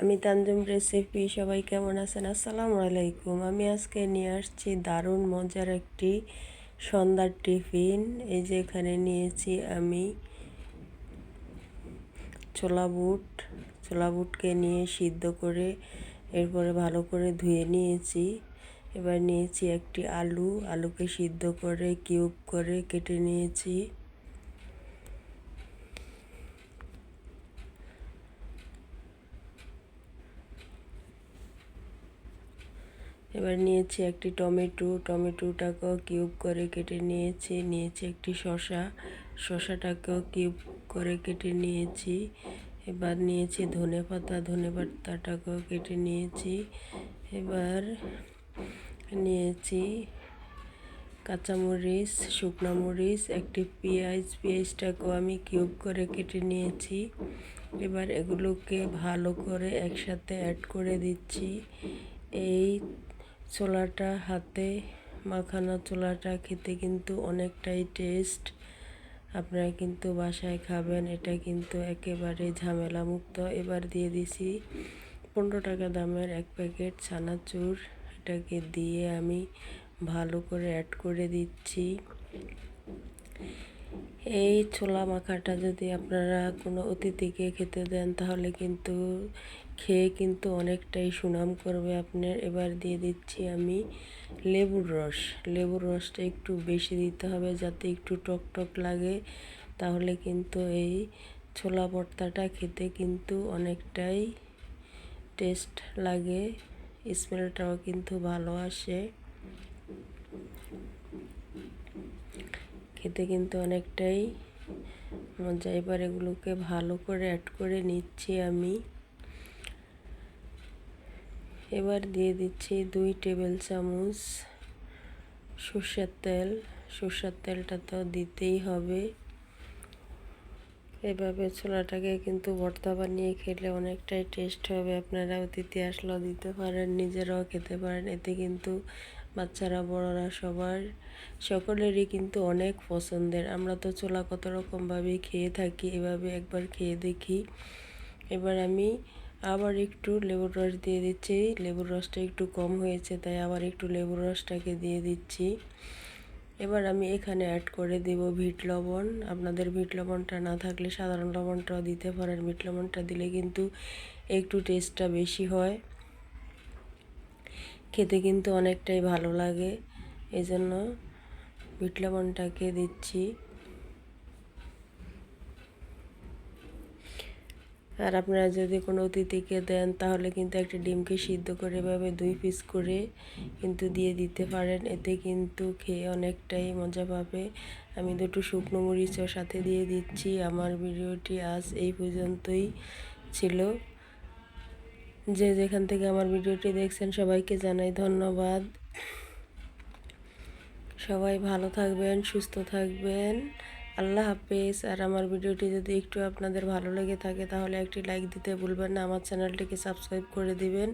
আমি তানজুম রেসিপি, সবাই কেমন আছেন? আসসালামু আলাইকুম। আমি আজকে নিয়ে আসছি দারুণ মজার একটি সন্ধ্যার টিফিন। এই যে এখানে নিয়েছি আমি ছোলা বুট। ছোলা বুটকে নিয়ে সিদ্ধ করে এরপরে ভালো করে ধুয়ে নিয়েছি। এবার নিয়েছি একটি আলু। আলুকে সিদ্ধ করে, কিউব করে কেটে নিয়েছি। এবার নিয়েছি একটি টমেটো, টমেটোটাকেও কিউব করে কেটে নিয়েছি নিয়েছি একটি শশা শশাটাকেও কিউব করে কেটে নিয়েছি, এবার নিয়েছি ধনে পাতা, ধনে পাতাটাকেও কেটে নিয়েছি, এবার নিয়েছি কাঁচামরিচ, শুকনো মরিচ, একটি পেঁয়াজ, পেঁয়াজটাকেও আমি কিউব করে কেটে নিয়েছি, এবার এগুলোকে ভালো করে একসাথে অ্যাড করে দিচ্ছি, এই ছোলাটা হাতে মাখানো ছোলাটা খেতে কিন্তু অনেকটাই টেস্ট আপনারা কিন্তু বাসায় খাবেন, এটা কিন্তু একেবারে ঝামেলা মুক্ত এবার দিয়ে দিছি পনেরো টাকা দামের এক প্যাকেট ছানাচুর এটাকে দিয়ে আমি ভালো করে অ্যাড করে দিচ্ছি। এই ছোলা মাখাটা যদি আপনারা কোনো অতিথিকে খেতে দেন, তাহলে কিন্তু খেয়ে কিন্তু অনেকটাই সুনাম করবে আপনার। এবার দিয়ে দিচ্ছি আমি লেবুর রস। লেবুর রসটা একটু বেশি দিতে হবে যাতে একটু টক টক লাগে, তাহলে কিন্তু এই ছোলা ভর্তাটা খেতে কিন্তু অনেকটাই টেস্ট লাগে, স্মেলটাও কিন্তু ভালো আসে। খেতে কিন্তু অনেকটাই মজা। এবার এগুলোকে ভালো করে অ্যাড করে নিচ্ছি আমি। এবার দিয়ে দিচ্ছি দুই টেবিল চামচ সর্ষের তেল। সর্ষের তেলটা তো দিতেই হবে। এভাবে ছোলাটাকে কিন্তু ভর্তা বানিয়ে খেলে অনেকটাই টেস্ট হবে। আপনারা অতিথি আসলেও দিতে পারেন, নিজেরাও খেতে পারেন। এতে কিন্তু বাচ্চারা, বড়রা সবার, সকলেরই কিন্তু অনেক পছন্দের। আমরা তো ছোলা কত রকমভাবেই খেয়ে থাকি, এভাবে একবার খেয়ে দেখি। এবার আমি আবার একটু লেবুর রস দিয়ে দিচ্ছি। লেবুর রসটা একটু কম হয়েছে, তাই আবার একটু লেবুর রসটাকে দিয়ে দিচ্ছি। এবার আমি এখানে অ্যাড করে দেব ভিট লবণ। আপনাদের ভিট লবণটা না থাকলে সাধারণ লবণটাও দিতে পারেন। ভিট লবণটা দিলে কিন্তু একটু টেস্টটা বেশি হয়। খেতে কিন্তু অনেকটাই ভালো লাগে। এজন্য জন্য ভিট লবণটাকে দিচ্ছি। আর আপনারা যদি কোনো অতিথিকে দেন, তাহলে কিন্তু একটা ডিমকে সিদ্ধ করে এভাবে দুই পিস করে কিন্তু দিয়ে দিতে পারেন। এতে কিন্তু খেয়ে অনেকটাই মজা পাবে। আমি দুটো শুকনো মরিচও সাথে দিয়ে দিচ্ছি। আমার ভিডিওটি আজ এই পর্যন্তই ছিল। যে যেখান থেকে আমার ভিডিওটি দেখছেন, সবাইকে জানাই ধন্যবাদ। সবাই ভালো থাকবেন, সুস্থ থাকবেন। আল্লাহ হাফেজ। আর আমার ভিডিওটি যদি একটু আপনাদের ভালো লেগে থাকে, তাহলে একটি লাইক দিতে ভুলবেন না। আমার চ্যানেলটিকে সাবস্ক্রাইব করে দিবেন।